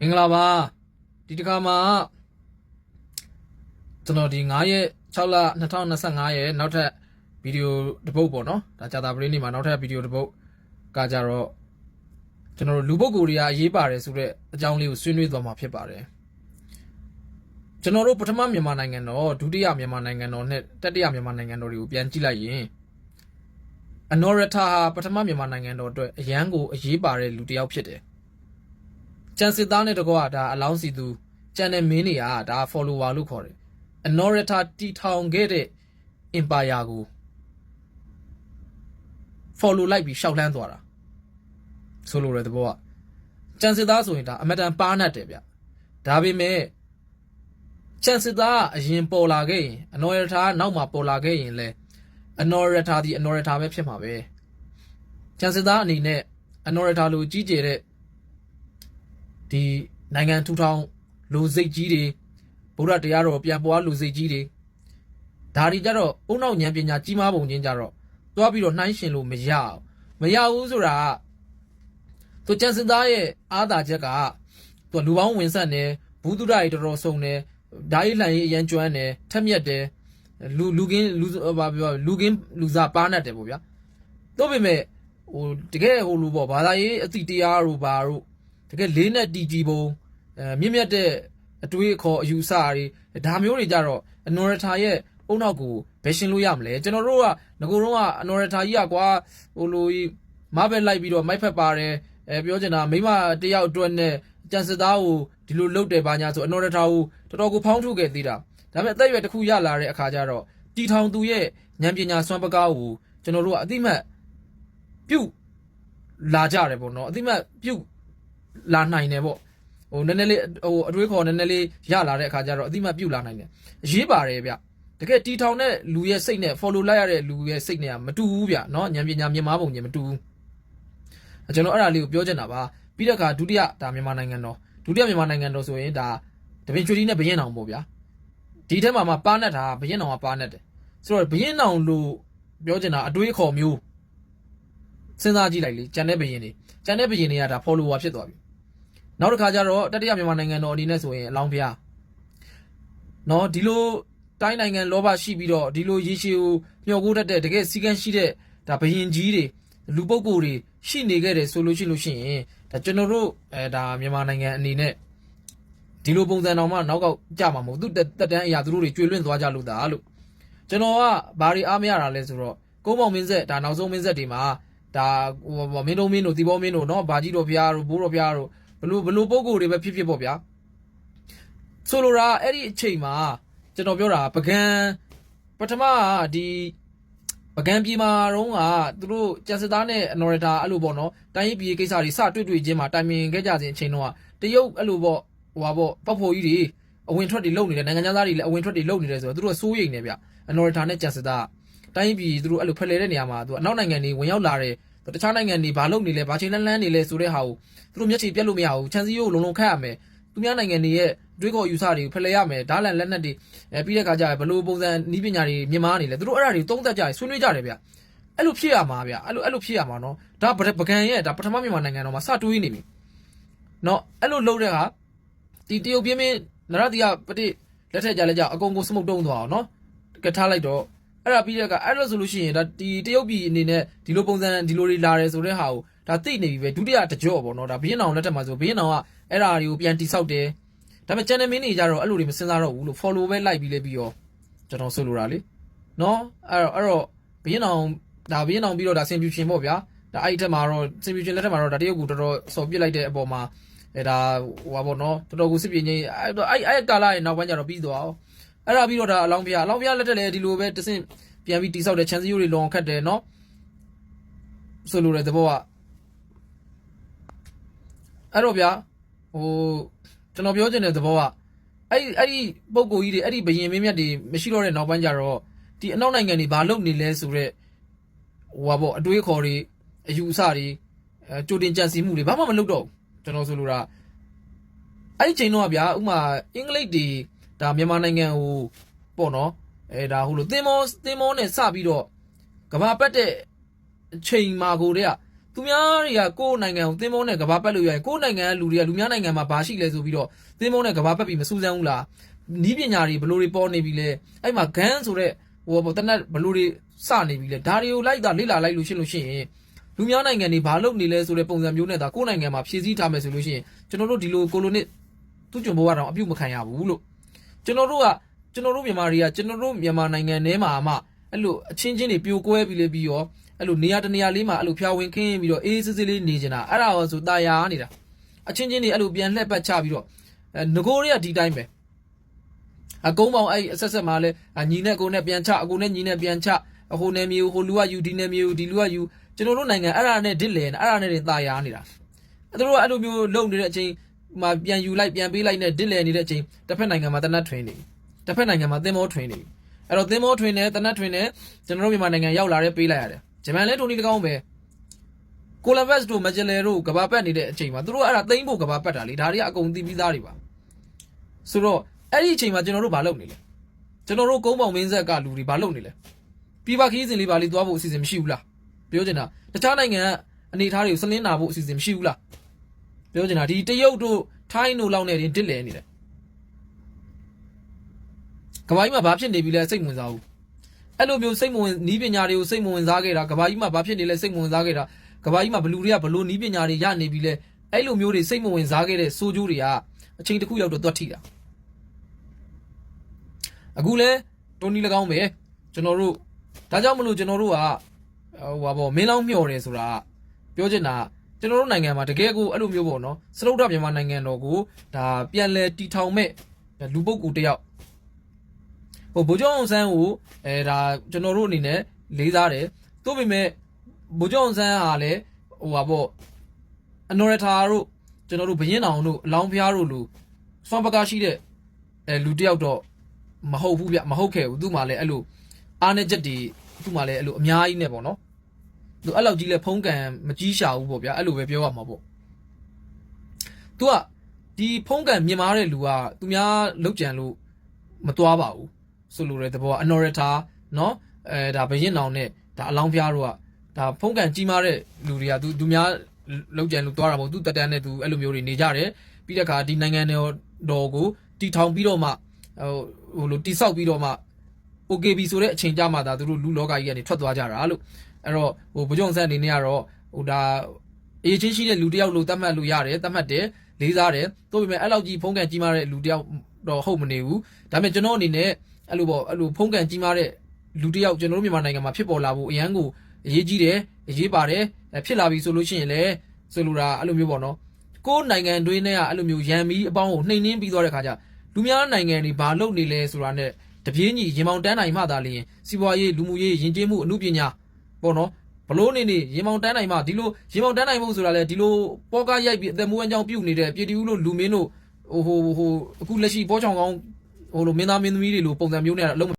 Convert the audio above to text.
မင်္ဂလာပါဒီတစ်ခါမှာကျွန်တော်ဒီ9ရက်6လ2025ရဲ့နောက်ထပ်ဗီဒီယိုတစ်ပုတ်ပေါ့နော်ဒါကြာတာပရင်းနေမှာနောက်ထပ်ဗီဒီယိုတစ်ပုတ်ကကြတော့ကျွန်တော်တို့လူပုဂ္ဂိုလ်တွေကအရေးပါတယ်ဆိုတဲ့အကြောင်းလေးကိုဆွေးနွေးသွားမှာဖြစ်ပါတယ်ကျွန်တော်တို့ပထမမြန်မာနိုင်ငံတော်ဒုတိယမြန်မာနိုင်ငံတော်နဲ့တတိယမြန်မာနိုင်ငံတော်တွေကိုပြန်ကြည့်လိုက်ရင်အနော်ရထာဟာပထမမြန်မာနိုင်ငံတော်အတွက်အရန်ကိုအရေးပါတဲ့လူတစ်ယောက်ဖြစ်တယ် ကျန်စစ်သားနဲ့တကွာဒါအလောင်းစီသူကျန်တဲ့မင်းတွေကဒါ follower လို့ခေါ်တယ်အနော်ရထာတီထောင်ခဲ့တဲ့ empire ကို follow လိုက်ပြီးရှောက်လှမ်းသွားတာဆိုလိုတဲ့သဘောကကျန်စစ်သားဆိုရင်ဒါအမတန်ပါနတ်တယ်ဗျဒါပေမဲ့ကျန်စစ်သားကအရင်ပေါ်လာခဲ့ရင် အနော်ရထာကနောက်မှပေါ်လာခဲ့ရင်လဲအနော်ရထာဒီအနော်ရထာပဲဖြစ်မှာပဲကျန်စစ်သားအနေနဲ့အနော်ရထာလိုကြီးကျယ်တဲ့ ဒီနိုင်ငံထူထောင်လူစိတ်ကြီးတွေဗုဒ္ဓတရားတော်ပြန်ပွားလူစိတ်ကြီးတွေဒါတွေကြတော့အုံနောက်ဉာဏ်ပညာကြီးမားပုံချင်းကြတော့တွားပြီးတော့နှိုင်းရှင်လို့မရအောင်မရဘူးဆိုတာကသူကျန်စင်သားရဲ့အားသာချက်ကသူလူပေါင်းဝင်ဆက်နေဘူးတုဒ္ဒတွေတော်တော်စုံနေဓာတ်ရည်လှန်ရေးအရန်ကျွမ်းနေထက်မြက်တယ်လူလူကင်းလူဘာပြောလူကင်းလူစားပါနတ်တယ်ပေါ့ဗျာတို့ပေမဲ့ဟိုတကယ်ဟိုလူပေါ့ဘာသာရေးအတိတရားတို့ဘာတို့ တကယ်လေးနဲ့တီတီပုံအဲမြင့်မြတ်တဲ့အတွေးအခေါ်အယူဆတွေဒါမျိုးတွေကြတော့အနော်ရထာရဲ့အုံနောက်ကိုဘယ်ရှင်လို့ရမလဲကျွန်တော်တို့ကငကိုတော့ကအနော်ရထာကြီးကကွာဟိုလိုကြီးမဘက်လိုက်ပြီးတော့မိုက်ဖက်ပါတယ်အဲပြောချင်တာမိမတယောက်အတွက်နဲ့ကြံစစ်သားကိုဒီလိုလုပ်တယ်ပါညာဆိုအနော်ရထာကိုတော်တော်ကိုဖောင်းထုတ်ခဲ့သေးတာဒါပေမဲ့အသက်အရွယ်တစ်ခုရလာတဲ့အခါကျတော့တီထောင်သူရဲ့ဉာဏ်ပညာစွမ်းပကားကိုကျွန်တော်တို့ကအတိမတ်ပြုတ်လာကြတယ်ပေါ့နော်အတိမတ်ပြုတ် လာနိုင်တယ်ပေါ့ဟိုနည်းနည်းလေးဟိုအတွေးခေါ်နည်းနည်းလေးရလာတဲ့အခါကျတော့အတိမတ်ပြုတ်လာနိုင်တယ်အရေးပါတယ်ဗျတကယ်တီထောင်တဲ့လူရဲ့စိတ်နဲ့ follow လိုက်ရတဲ့လူရဲ့စိတ်နဲ့ကမတူဘူးဗျเนาะဉာဏ်ပညာမြင်မာပုံချင်းမတူဘူးကျွန်တော်အဲ့ဒါလေးကိုပြောချင်တာပါပြီးတဲ့အခါဒုတိယဒါမြန်မာနိုင်ငံတော်ဒုတိယမြန်မာနိုင်ငံတော်ဆိုရင်ဒါတပင်ချွေတီနဲ့ဘရင်အောင်ပေါ့ဗျာဒီထဲမှာမှပါနတ်တာဘရင်အောင်ကပါနတ်တယ်ဆိုတော့ဘရင်အောင်လို့ပြောချင်တာအတွေးခေါ်မျိုးစဉ်းစားကြည့်လိုက်လေကြံတဲ့ဘရင်တွေကြံတဲ့ဘရင်တွေကဒါ follower ဖြစ်သွားပြီ နောက်တစ်ခါကျတော့တတိယမြန်မာနိုင်ငံတော်အနေနဲ့ဆိုရင်အလောင်းဖျားနော်ဒီလိုတိုင်းနိုင်ငံလောဘရှိပြီးတော့ဒီလိုရေရှည်ကိုမျှော်ကိုးတတ်တဲ့တကယ်စီကန်းရှိတဲ့ဒါဘယင်ကြီးတွေလူပုဂ္ဂိုလ်တွေရှိနေခဲ့တယ်ဆိုလို့ရှိလို့ရှိရင်ဒါကျွန်တော်တို့အဲဒါမြန်မာနိုင်ငံအနေနဲ့ဒီလိုပုံစံတော်မှနောက်ကောက်ကြမှာမဟုတ်သူတက်တန်းအရာသူတို့တွေကျွေလွင့်သွားကြလို့ဒါလို့ကျွန်တော်ကဘာတွေအားမရတာလဲဆိုတော့ကုန်းပေါင်မင်းဆက်ဒါနောက်ဆုံးမင်းဆက်တွေမှာဒါဟိုမင်းတို့မင်းတို့တီဘောမင်းတို့နော်ဘာကြီးတော်ဖျားတို့ဘိုးတော်ဖျားတို့ ဘလို့ဘလို့ပုံကိုယ်တွေပဲဖြစ်ဖြစ်ပေါ့ဗျာဆိုလိုတာအဲ့ဒီအချိန်မှာကျွန်တော်ပြောတာပကံပထမဒီပကံပြည်မှာတော့ကသူတို့ကျန်စစ်သားနဲ့အနော်ရတာအဲ့လိုပေါ့နော်တိုင်းရေးပြည်ကိစ္စတွေစတွေ့တွေ့ချင်းမှာတိုင်ပင်ခဲ့ကြစဉ်အချိန်တော့တရုတ်အဲ့လိုပေါ့ဟိုပါပေါ့ပောက်ဖို့ကြီးတွေအဝင်ထွက်တွေလုပ်နေတယ်နိုင်ငံသားတွေလည်းအဝင်ထွက်တွေလုပ်နေတယ်ဆိုတော့သူတို့ကစိုးရိမ်နေဗျအနော်ရတာနဲ့ကျန်စစ်သားတိုင်းပြည်သူတို့အဲ့လိုဖယ်လေတဲ့နေရာမှာသူအနောက်နိုင်ငံတွေဝင်ရောက်လာတယ် တခြားနိုင်ငံတွေဘာလုပ်နေလဲဘာချိန်လန်းလန်းနေလဲဆိုတဲ့ဟာကိုသူတို့မျက်ခြေပြတ်လို့မရဘူးချန်စီယိုကိုလုံးလုံးခတ်ရမယ်သူများနိုင်ငံတွေရဲ့တွေးခေါ်ယူဆတွေကိုဖလှယ်ရမယ်ဓာတ်လန်လက်နက်တွေအဲပြီးတဲ့အခါကျရင်ဘလို့ပုံစံနီးပညာတွေမြင်မာနေလဲသူတို့အဲ့ဒါတွေသုံးသက်ကြရဆွေးနွေးကြတယ်ဗျအဲ့လိုဖြစ်ရမှာဗျအဲ့လိုအဲ့လိုဖြစ်ရမှာနော်ဒါပကံရဲ့ဒါပထမမြန်မာနိုင်ငံတော်မှာစတွေးနေပြီနော်အဲ့လိုလုပ်တဲ့ဟာဒီတရုတ်ပြင်းပြင်းနရတိယပတိလက်ထက်ကြလဲကြအကုန်ကိုစမုတ်တုံးသွားအောင်နော်ကထားလိုက်တော့ အဲ့ဒါပြီးတဲ့အခါအဲ့လိုဆိုလို့ရှိရင်ဒါဒီတရုတ်ပြည်အနေနဲ့ဒီလိုပုံစံဒီလိုတွေလာတယ်ဆိုတဲ့ဟာကိုဒါသိနေပြီပဲဒုတိယတကြော့ပေါ့နော်ဒါဘင်းအောင်လက်ထက်မှာဆိုဘင်းအောင်ကအဲ့ဒါတွေကိုပြန်တိဆောက်တယ်ဒါပေမဲ့ channel မင်းတွေကြတော့အဲ့လိုတွေမစင်စားတော့ဘူးလို့ follow ပဲလိုက်ပြီးလဲပြီးတော့ကျွန်တော်ဆိုလိုတာလေနော်အဲ့တော့အဲ့တော့ဘင်းအောင်ဒါဘင်းအောင်ပြီးတော့ဒါ simplification ပေါ့ဗျာဒါအဲ့ဒီထက်မှာတော့ simplification လက်ထက်မှာတော့ဒါတရုတ်ကူတော်တော်စော်ပြစ်လိုက်တဲ့အပေါ်မှာအဲဒါဟိုပါပေါ့နော်တော်တော်ကိုစစ်ပြင်းကြီးအဲ့တော့အဲ့အဲ့ကာလာရဲ့နောက်ပိုင်းကျတော့ပြီးသွားအောင်အဲ့ဒါပြီးတော့ဒါအလောင်းဖျားအလောင်းဖျားလက်ထက်လည်းဒီလိုပဲတဆင့် ပြန်ပြီးတိဆောက်တဲ့ chance ရိုးတွေလောင်ခတ်တယ်နော်ဆိုလိုတဲ့သဘောကအဲ့တော့ဗျာဟိုကျွန်တော်ပြောချင်တဲ့သဘောကအဲ့ဒီအဲ့ဒီပုံကိုကြီးတွေအဲ့ဒီဘယင်မင်းမြတ်တွေမရှိတော့တဲ့နောက်ပိုင်းကျတော့ဒီအနောက်နိုင်ငံတွေဘာလုပ်နေလဲဆိုတော့ဟိုပါပေါ့အတွေးခေါ်တွေအယူအဆတွေအဲကြိုတင်ကြံစည်မှုတွေဘာမှမလုပ်တော့ဘူးကျွန်တော်ဆိုလိုတာအဲ့ဒီချိန်တော့ဗျာဥမာအင်္ဂလိပ်တွေဒါမြန်မာနိုင်ငံဟိုပေါ့နော် အဲဒါဟိုလိုသင်မောသင်မောနဲ့စပြီးတော့ကဘာပတ်တဲ့အချိန်မှာကိုတည်းကသူသူများတွေကကိုယ့်နိုင်ငံကိုသင်းမုန်းနဲ့ကဘာပတ်လို့ရရင်ကိုယ့်နိုင်ငံကလူတွေကလူများနိုင်ငံမှာဘာရှိလဲဆိုပြီးတော့သင်းမုန်းနဲ့ကဘာပတ်ပြီးမစူးစမ်းဘူးလားနီးပညာတွေဘလို့တွေပေါ်နေပြီလဲအဲ့မှာဂန်းဆိုတဲ့ဟိုဘောတနက်ဘလို့တွေစနေပြီလဲဒါတွေကိုလိုက်တာလေ့လာလိုက်လို့ရှင်းလို့ရှိရင်လူများနိုင်ငံတွေဘာလုပ်နေလဲဆိုတဲ့ပုံစံမျိုးနဲ့ဒါကိုယ့်နိုင်ငံမှာဖြည့်ဆည်းထားမယ်ဆိုလို့ရှိရင်ကျွန်တော်တို့ဒီလိုကိုလိုနစ်သူ့ကျွန်ဘဝတော့အပြုတ်မခံရဘူးလို့ကျွန်တော်တို့က ကျွန်တော်တို့မြန်မာတွေကကျွန်တော်တို့မြန်မာနိုင်ငံထဲမှာမှအဲ့လိုအချင်းချင်းတွေပြိုကွဲပြီးလေပြီးရောအဲ့လိုနေရာတနေရာလေးမှာအဲ့လိုဖျားဝင်ခင်းပြီးတော့အေးစစ်စစ်လေးနေနေတာအဲ့ဒါရောဆိုတာယာနေတာအချင်းချင်းတွေအဲ့လိုပြန်လှည့်ပတ်ချပြီးတော့အဲငကိုတွေကဒီတိုင်းပဲအကုန်းပေါင်းအဲ့အဆက်ဆက်မှာလဲညီနဲ့ကိုနဲ့ပြန်ချအကိုနဲ့ညီနဲ့ပြန်ချအဟိုနယ်မြေဟိုလူကယူဒီနယ်မြေဒီလူကယူကျွန်တော်တို့နိုင်ငံအဲ့ဒါနဲ့ဒစ်လေအဲ့ဒါနဲ့တာယာနေတာအဲ့တို့ကအဲ့လိုမျိုးလုံနေတဲ့အချိန်မှာပြန်ယူလိုက်ပြန်ပေးလိုက်နဲ့ဒစ်လေနေတဲ့အချိန်တစ်ဖက်နိုင်ငံမှာတနတ်ထွင်နေတ စ်ဖက်နိုင်ငံမှာသင်္ဘောထွင်နေအဲ့တော့သင်္ဘောထွင်နေတနတ်ထွင်နေကျွန်တော်တို့မြန်မာနိုင်ငံရောက်လာတဲ့ပေးလိုက်ရတယ်ဂျပန်လည်းထိုနည်းတကောင်းပဲကိုလံဘတ်တို့မဂျယ်လယ်တို့ကဘာပတ်နေတဲ့အချိန်မှာသူတို့အဲ့ဒါသိမ့်ဖို့ကဘာပတ်တာလေဒါတွေကအကုန်သိပြီးသားတွေပါဆိုတော့အဲ့ဒီအချိန်မှာကျွန်တော်တို့ဘာလုပ်နေလဲကျွန်တော်တို့ကုန်းပေါင်မင်းဆက်ကလူတွေဘာလုပ်နေလဲပြပခီးစဉ်လေးပါလေးသွားဖို့အစီအစဉ်မရှိဘူးလားပြောချင်တာတခြားနိုင်ငံကအနေအထားတွေကိုစလင်းနာဖို့အစီအစဉ်မရှိဘူးလားပြောချင်တာဒီတရုတ်တို့ထိုင်းတို့လောက်နေတင်တစ်လဲနေတယ် ကဘာကြီးမှာဘာဖြစ်နေပြီလဲစိတ်ဝင်စားဘူးအဲ့လိုမျိုးစိတ်မဝင်နီးပညာတွေကိုစိတ်မဝင်စားခဲ့တာကဘာကြီးမှာဘာဖြစ်နေလဲစိတ်မဝင်စားခဲ့တာကဘာကြီးမှာဘလူတွေကဘလို့နီးပညာတွေရနေပြီလဲအဲ့လိုမျိုးတွေစိတ်မဝင်စားခဲ့တဲ့စိုးကျိုးတွေကအချိန်တစ်ခုရောက်တော့တွတ်ထိတာအခုလဲတိုနီ၎င်းပဲကျွန်တော်တို့ဒါကြောင့်မလို့ကျွန်တော်တို့ကဟိုပါပေါ့မင်းလောင်းမျှော်တယ်ဆိုတာပြောချင်တာကျွန်တော်တို့နိုင်ငံမှာတကယ်ကိုအဲ့လိုမျိုးပေါ့နော်စရုပ်ဒမြန်မာနိုင်ငံတော်ကိုဒါပြန်လဲတီထောင်မဲ့လူပုဂ္ဂိုလ်တယောက် ဟိုဗိုလ်ချုပ်အောင်ဆန်းကိုအဲဒါကျွန်တော်တို့အနေနဲ့လေးစားတယ်သို့ပေမဲ့ဗိုလ်ချုပ်အောင်ဆန်းဟာလည်းဟိုပါပေါ့အနော်ရထာတို့ကျွန်တော်တို့ဘရင်အောင်တို့အလောင်းဖျားတို့လူစွမ်းပကားရှိတဲ့အဲလူတယောက်တော့မဟုတ်ဘူးဗျမဟုတ်ခဲ့ဘူးသူ့မှာလည်းအဲ့လိုအားနေချက်တွေသူ့မှာလည်းအဲ့လိုအများကြီးနဲ့ပေါ့နော်သူအဲ့လောက်ကြီးလဲဖုံးကန်မကြီးရှာဘူးပေါ့ဗျာအဲ့လိုပဲပြောရမှာပေါ့သူကဒီဖုံးကန်မြင်မာတဲ့လူကသူများလောက်ကြံလို့မသွားပါဘူး ဆိုလိုတဲ့သဘောကအနော်ရတာနော်အဲဒါဘရင်နောင်နဲ့ဒါအလောင်းဖျားတို့ကဒါဖုံးကန်ကြီးမားတဲ့လူတွေကသူသူများလောက်ကြံလို့တွားတာပေါ့သူတက်တန်းနဲ့သူအဲ့လိုမျိုးတွေနေကြတယ်ပြီးတဲ့အခါဒီနိုင်ငံတော်ကိုတီထောင်ပြီးတော့မှဟိုလိုတိဆောက်ပြီးတော့မှ OKB ဆိုတဲ့အချိန်ကြမှာဒါသူတို့လူလောကကြီးကနေထွက်သွားကြတာလို့အဲ့တော့ဟိုဘုကြုံဆန်အနေနဲ့ကတော့ဟိုဒါအေးချင်းရှိတဲ့လူတယောက်လို့သတ်မှတ်လို့ရတယ်သတ်မှတ်တယ်လေးစားတယ်သို့ပေမဲ့အဲ့လောက်ကြီးဖုံးကန်ကြီးမားတဲ့လူတယောက်တော့ဟုတ်မနေဘူးဒါပေမဲ့ကျွန်တော်အနေနဲ့ အဲ့လိုပေါ့အဲ့လိုဖုံးကန်ကြီးမားတဲ့လူတစ်ယောက်ကျွန်တော်တို့မြန်မာနိုင်ငံမှာဖြစ်ပေါ်လာဖို့အရန်ကိုအရေးကြီးတယ်အရေးပါတယ်အဲ့ဖြစ်လာပြီဆိုလို့ရှိရင်လည်းဆိုလိုတာအဲ့လိုမျိုးပေါ့နော်ကိုယ်နိုင်ငံတွင်းနဲ့ကအဲ့လိုမျိုးရန်မီအပေါင်းကိုနှိမ်နှင်းပြီးသွားတဲ့ခါကျလူများနိုင်ငံတွေဘာလုပ်နေလဲဆိုတာနဲ့တပြေးညီရင်မောင်တန်းနိုင်မှသာလျှင်စီးပွားရေးလူမှုရေးယဉ်ကျေးမှုအမှုပညာပေါ့နော်ဘလို့နေနေရင်မောင်တန်းနိုင်မှဒီလိုရင်မောင်တန်းနိုင်မှုဆိုတာလေဒီလိုပေါ်ကားရိုက်ပြီးအသက်မွေးအကြောင်းပြုတ်နေတဲ့ပြည်တီဦးလို့လူမင်းတို့ဟိုဟိုဟိုအခုလက်ရှိပေါ်ချောင်းကောင်း ဟိုလိုမင်းသားမင်းသမီးတွေလိုပုံစံမျိုးနဲ့အလုံး